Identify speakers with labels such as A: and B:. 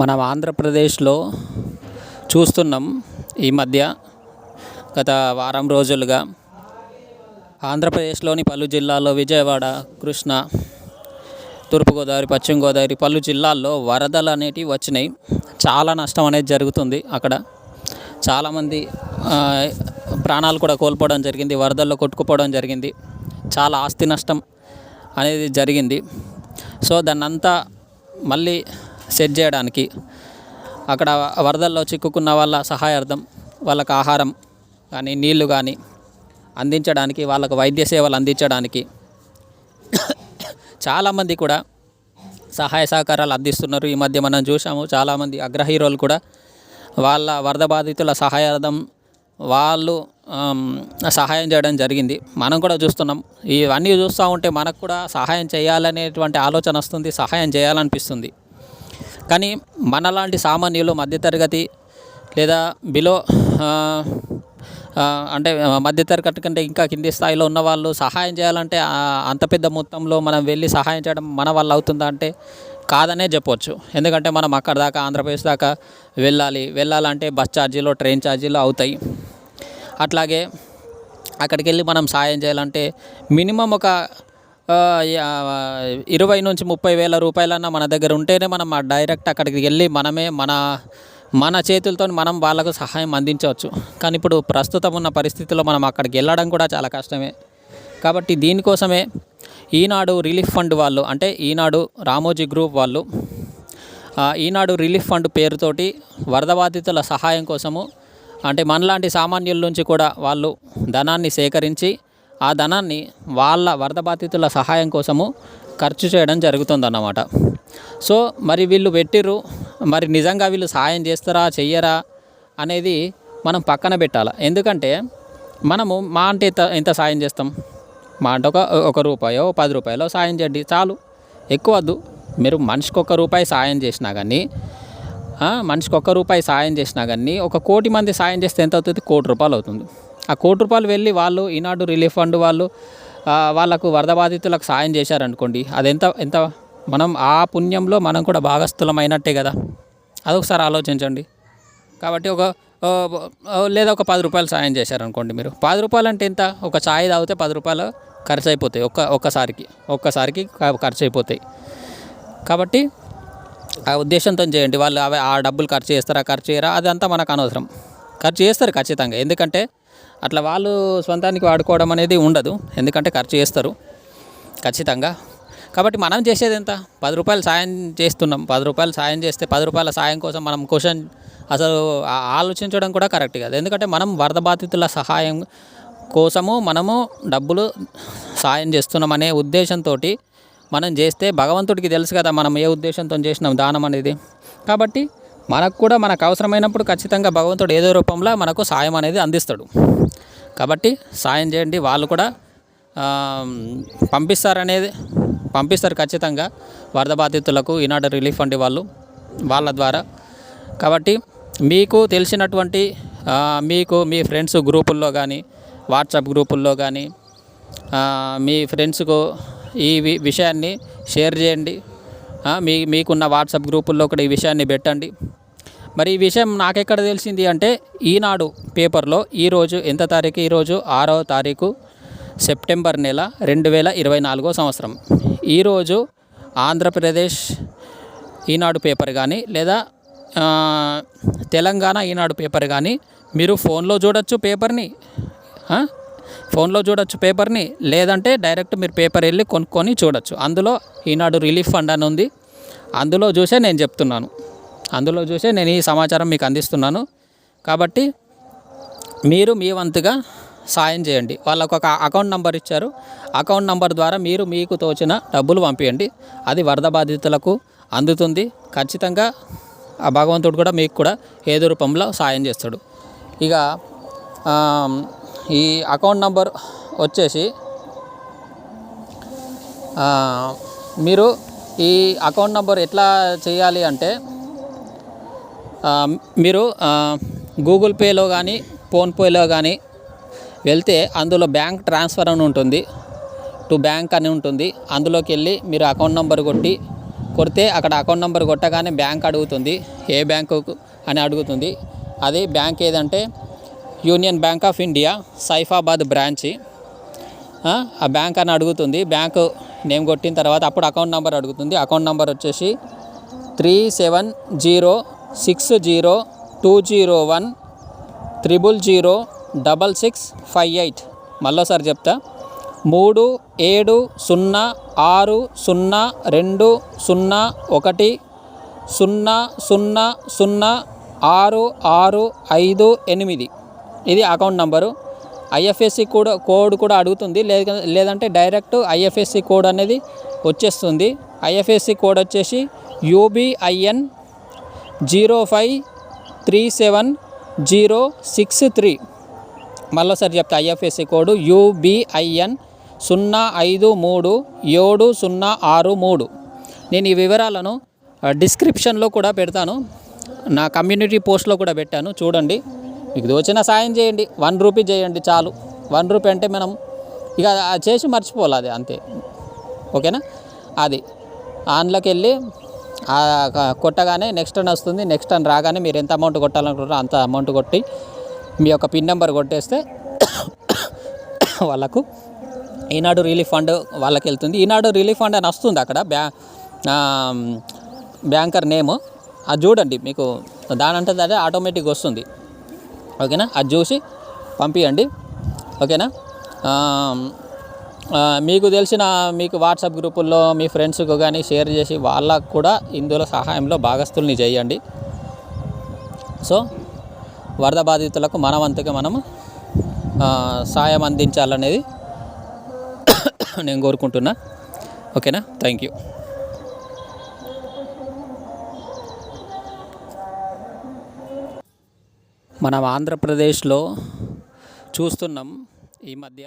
A: మనం ఆంధ్రప్రదేశ్లో చూస్తున్నాం ఈ మధ్య గత వారం రోజులుగా ఆంధ్రప్రదేశ్లోని పలు జిల్లాల్లో విజయవాడ కృష్ణ తూర్పుగోదావరి పశ్చిమ గోదావరి పలు జిల్లాల్లో వరదలు అనేటివి వచ్చినాయి. చాలా నష్టం అనేది జరుగుతుంది అక్కడ. చాలామంది ప్రాణాలు కూడా కోల్పోవడం జరిగింది వరదల్లో కొట్టుకుపోవడం జరిగింది. చాలా ఆస్తి నష్టం అనేది జరిగింది. సో దాన్నంతా మళ్ళీ సెట్ చేయడానికి. అక్కడ వరదల్లో చిక్కుకున్న వాళ్ళ సహాయార్థం వాళ్ళకు ఆహారం కానీ నీళ్ళు కానీ అందించడానికి వాళ్ళకు వైద్య సేవలు అందించడానికి చాలామంది కూడా సహాయ సహకారాలు అందిస్తున్నారు. ఈ మధ్య మనం చూసాము చాలామంది అగ్ర హీరోలు కూడా వాళ్ళ వరద బాధితుల సహాయార్థం వాళ్ళు సహాయం చేయడం జరిగింది. మనం కూడా చూస్తున్నాం. ఇవన్నీ చూస్తూ ఉంటే మనకు కూడా సహాయం చేయాలనేటువంటి ఆలోచన వస్తుంది సహాయం చేయాలనిపిస్తుంది. కానీ మనలాంటి సామాన్యులు మధ్యతరగతి లేదా బిలో అంటే మధ్యతరగతి కంటే ఇంకా కింది స్థాయిలో ఉన్న వాళ్ళు సహాయం చేయాలంటే అంత పెద్ద మొత్తంలో మనం వెళ్ళి సహాయం చేయడం మన వల్ల అవుతుందా అంటే కాదనే చెప్పొచ్చు. ఎందుకంటే మనం అక్కడ దాకా ఆంధ్రప్రదేశ్ దాకా వెళ్ళాలి. వెళ్ళాలంటే బస్ ఛార్జీలు ట్రైన్ ఛార్జీలు అవుతాయి. అట్లాగే అక్కడికి వెళ్ళి మనం సాయం చేయాలంటే మినిమం ఒక ఇరవై నుంచి ముప్పై వేల రూపాయలన్నా మన దగ్గర ఉంటేనే మనం డైరెక్ట్ అక్కడికి వెళ్ళి మనమే మన మన చేతులతో మనం వాళ్ళకు సహాయం అందించవచ్చు. కానీ ఇప్పుడు ప్రస్తుతం ఉన్న పరిస్థితుల్లో మనం అక్కడికి వెళ్ళడం కూడా చాలా కష్టమే. కాబట్టి దీనికోసమే ఈనాడు రిలీఫ్ ఫండ్ వాళ్ళు అంటే ఈనాడు రామోజీ గ్రూప్ వాళ్ళు ఈనాడు రిలీఫ్ ఫండ్ పేరుతోటి వరద బాధితుల సహాయం కోసము అంటే మనలాంటి సామాన్యుల నుంచి కూడా వాళ్ళు ధనాన్ని సేకరించి ఆ ధనాన్ని వాళ్ళ వరద బాధితుల సహాయం కోసము ఖర్చు చేయడం జరుగుతుందన్నమాట. సో మరి వీళ్ళు పెట్టిర్రు మరి నిజంగా వీళ్ళు సహాయం చేస్తారా చెయ్యరా అనేది మనం పక్కన పెట్టాలి? ఎందుకంటే మనము మా అంటే ఎంత ఎంత సాయం చేస్తాం. మా అంటే ఒక ఒక రూపాయో పది రూపాయలో సాయం చేయండి చాలు. ఎక్కువ వద్దు. మీరు మనిషికి ఒక రూపాయి సాయం చేసినా కానీ మనిషికి ఒక్క రూపాయి సాయం చేసినా కానీ ఒక కోటి మంది సాయం చేస్తే ఎంత అవుతుంది? కోటి రూపాయలు అవుతుంది. ఆ కోటి రూపాయలు వెళ్ళి వాళ్ళు ఈనాడు రిలీఫ్ ఫండ్ వాళ్ళు వాళ్ళకు వరద బాధితులకు సాయం చేశారనుకోండి అది ఎంత ఎంత మనం ఆ పుణ్యంలో మనం కూడా భాగస్థులమైనట్టే కదా. అదొకసారి ఆలోచించండి. కాబట్టి ఒక లేదా ఒక పది రూపాయలు సాయం చేశారనుకోండి మీరు. పది రూపాయలు అంటే ఎంత? ఒక ఛాయ్ తాగితే పది రూపాయలు ఖర్చు అయిపోతాయి ఒక్క ఒక్కసారికి ఒక్కసారికి ఖర్చు అయిపోతాయి కాబట్టి ఆ ఉద్దేశంతో చేయండి వాళ్ళు అవి ఆ డబ్బులు ఖర్చు చేస్తారా ఖర్చు చేయరా అదంతా మనకు అనవసరం. ఖర్చు చేస్తారు ఖచ్చితంగా ఎందుకంటే అట్లా వాళ్ళు సొంతానికి వాడుకోవడం అనేది ఉండదు. ఎందుకంటే ఖర్చు చేస్తారు. ఖచ్చితంగా. కాబట్టి మనం చేసేది ఎంత? పది రూపాయలు సాయం చేస్తున్నాం. పది రూపాయలు సాయం చేస్తే పది రూపాయల సాయం కోసం మనం క్వశ్చన్ అసలు ఆలోచించడం కూడా కరెక్ట్ కాదు. ఎందుకంటే మనం వరద బాధితుల సహాయం కోసము మనము డబ్బులు సాయం చేస్తున్నాం అనే ఉద్దేశంతో మనం చేస్తే భగవంతుడికి తెలుసు కదా మనం ఏ ఉద్దేశంతో చేసినాం దానం అనేది. కాబట్టి మనకు కూడా మనకు అవసరమైనప్పుడు ఖచ్చితంగా భగవంతుడు ఏదో రూపంలో మనకు సాయం అనేది అందిస్తాడు. కాబట్టి సాయం చేయండి. వాళ్ళు కూడా పంపిస్తారనేది పంపిస్తారు ఖచ్చితంగా. వరద బాధితులకు ఈనాడు రిలీఫ్ ఫండ్ వాళ్ళు వాళ్ళ ద్వారా. కాబట్టి మీకు తెలిసినటువంటి మీకు మీ ఫ్రెండ్స్ గ్రూపుల్లో కానీ వాట్సాప్ గ్రూపుల్లో కానీ మీ ఫ్రెండ్స్కు ఈ విషయాన్ని షేర్ చేయండి. మీ మీకున్న వాట్సాప్ గ్రూపుల్లో కూడా ఈ విషయాన్ని పెట్టండి. మరి ఈ విషయం నాకెక్కడ తెలిసింది అంటే ఈనాడు పేపర్లో ఈరోజు ఎంత తారీఖు? ఈరోజు ఆరో తారీఖు సెప్టెంబర్ నెల రెండు వేల ఇరవై నాలుగో సంవత్సరం. ఈరోజు ఆంధ్రప్రదేశ్ ఈనాడు పేపర్ కానీ లేదా తెలంగాణ ఈనాడు పేపర్ కానీ మీరు ఫోన్లో చూడొచ్చు పేపర్ని. ఫోన్లో చూడొచ్చు పేపర్ని లేదంటే డైరెక్ట్ మీరు పేపర్ వెళ్ళి కొనుక్కొని చూడొచ్చు. అందులో ఈనాడు రిలీఫ్ ఫండ్ అని ఉంది. అందులో చూసే నేను చెప్తున్నాను. అందులో చూసే నేను ఈ సమాచారం మీకు అందిస్తున్నాను. కాబట్టి మీరు మీ వంతుగా సాయం చేయండి. వాళ్ళకు ఒక అకౌంట్ నంబర్ ఇచ్చారు. అకౌంట్ నంబర్ ద్వారా మీరు మీకు తోచిన డబ్బులు పంపించండి అది వరద బాధితులకు అందుతుంది. ఖచ్చితంగా ఆ భగవంతుడు కూడా మీకు కూడా ఏదో రూపంలో సాయం చేస్తాడు. ఇక ఈ అకౌంట్ నంబర్ వచ్చేసి మీరు ఈ అకౌంట్ నంబర్ ఎట్లా చేయాలి అంటే మీరు గూగుల్ పేలో కానీ ఫోన్పేలో కానీ వెళ్తే అందులో బ్యాంక్ ట్రాన్స్ఫర్ అని ఉంటుంది టు బ్యాంక్ అని ఉంటుంది. అందులోకి వెళ్ళి మీరు అకౌంట్ నెంబర్ కొట్టి కొడితే అక్కడ అకౌంట్ నెంబర్ కొట్టగానే బ్యాంక్ అడుగుతుంది ఏ బ్యాంకు అని అడుగుతుంది. అది బ్యాంక్ ఏదంటే union bank of India Saifabad branch. ఆ, బ్యాంక్ అని అడుగుతుంది. బ్యాంకు నేమ్ కొట్టిన తర్వాత అప్పుడు అకౌంట్ నెంబర్ అడుగుతుంది. అకౌంట్ నెంబర్ వచ్చేసి three seven zero six zero two zero one triple zero double six five eight. మళ్ళోసారి చెప్తా. మూడు ఏడు సున్నా ఆరు సున్నా రెండు సున్నా ఒకటి సున్నా సున్నా సున్నా ఆరు ఆరు ఐదు ఎనిమిది. ఇది అకౌంట్ నంబరు. ఐఎఫ్ఎస్సి కూడా కోడ్ కూడా అడుగుతుంది. లేదంటే డైరెక్ట్ ఐఎఫ్ఎస్సి కోడ్ అనేది వచ్చేస్తుంది. ఐఎఫ్ఎస్సి కోడ్ వచ్చేసి UBIN zero five three seven zero six three. మళ్ళీసారి చెప్తా ఐఎఫ్ఎస్సి కోడ్ యూబిఐఎన్ సున్నా ఐదు మూడు ఏడు సున్నా ఆరు మూడు. నేను ఈ వివరాలను డిస్క్రిప్షన్లో కూడా పెడతాను. నా కమ్యూనిటీ పోస్ట్లో కూడా పెట్టాను. చూడండి. మీకు దోచిన సాయం చేయండి. వన్ రూపీ చేయండి చాలు. వన్ రూపీ అంటే మనం ఇక అది చేసి మర్చిపోవాలి అది అంతే. ఓకేనా? అది. ఆన్లోకి వెళ్ళి కొట్టగానే నెక్స్ట్ అని వస్తుంది. నెక్స్ట్ అని రాగానే మీరు ఎంత అమౌంట్ కొట్టాలనుకుంటారో అంత అమౌంట్ కొట్టి మీ యొక్క పిన్ నెంబర్ కొట్టేస్తే వాళ్ళకు ఈనాడు రిలీఫ్ ఫండ్ వాళ్ళకి వెళ్తుంది. ఈనాడు రిలీఫ్ ఫండ్ అని వస్తుంది అక్కడ. బ్యా బ్యాంకర్ నేమ్. అది చూడండి మీకు దాని అంటే అదే ఆటోమేటిక్ వస్తుంది. ఓకేనా? అది చూసి పంపించండి ఓకేనా? మీకు తెలిసిన మీకు వాట్సాప్ గ్రూపుల్లో మీ ఫ్రెండ్స్కు కానీ షేర్ చేసి వాళ్ళకు కూడా ఇందులో సహాయంలో భాగస్తుల్ని చేయండి. సో వరద బాధితులకు మనవంతుగా మనము సాయం అందించాలనేది నేను కోరుకుంటున్నా. ఓకేనా? Thank you. మనం ఆంధ్రప్రదేశ్లో చూస్తున్నాం ఈ మధ్య